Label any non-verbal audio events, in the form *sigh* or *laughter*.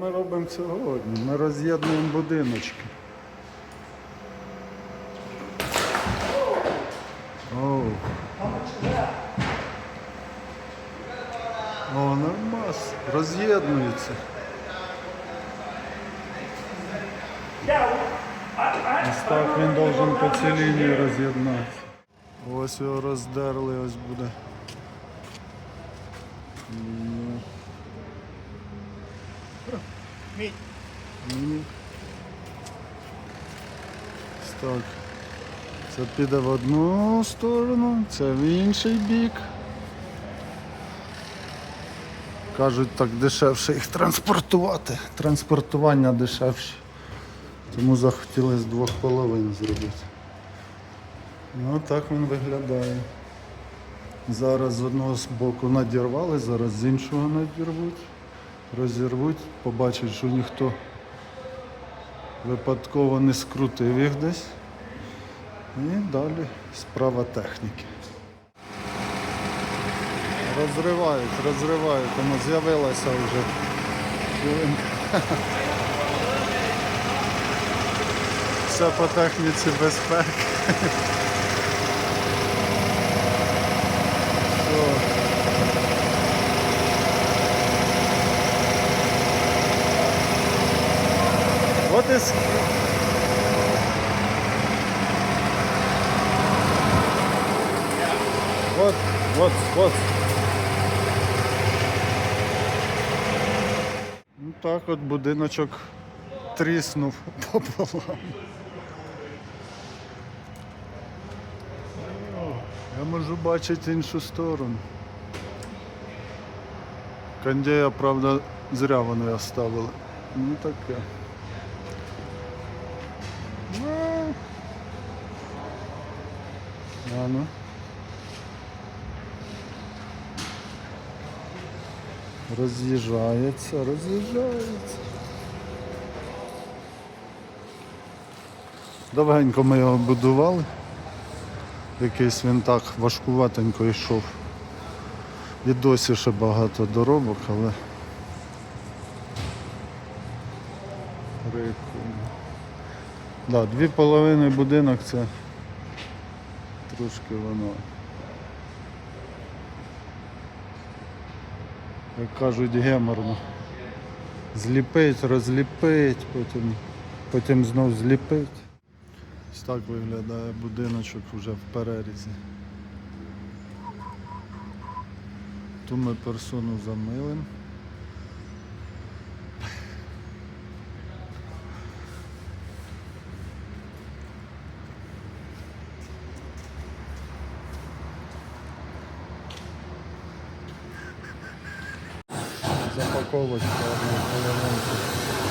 Ми робимо сьогодні. Ми роз'єднуємо будиночки. Оу. О, нормас. Роз'єднуються. Ось так він должен по цій лінії роз'єднатися. Ось його роздерли, ось буде. Мідь. Так. Це піде в одну сторону, це в інший бік. Кажуть, так дешевше їх транспортувати. Транспортування дешевше. Тому захотіли з двох половин зробити. Ну так він виглядає. Зараз з одного з боку надірвали, зараз з іншого надірвуть, розірвуть, побачать, що ніхто випадково не скрутив їх десь. І далі справа техніки. Розривають, розривають, воно з'явилася вже хвилинка. Все по техніці безпеки. Все. От вот, вот. Ну так от будиночок тріснув *laughs* пополам. Я можу бачити іншу сторону. Кондея, правда, зря вони оставили. Ну таке. Ну. А ну. Роз'їжджається, роз'їжджається. Довгенько ми його будували. Якийсь він так важкуватенько йшов. І досі ще багато доробок, але прикольно. Да, дві половини будинок це трошки воно. Як кажуть, геморно. Зліпить, розліпить, потім, потім знов зліпить. Так виглядає будиночок вже в перерізі. Ту ми персону замилим. Половинки. Одної столочки.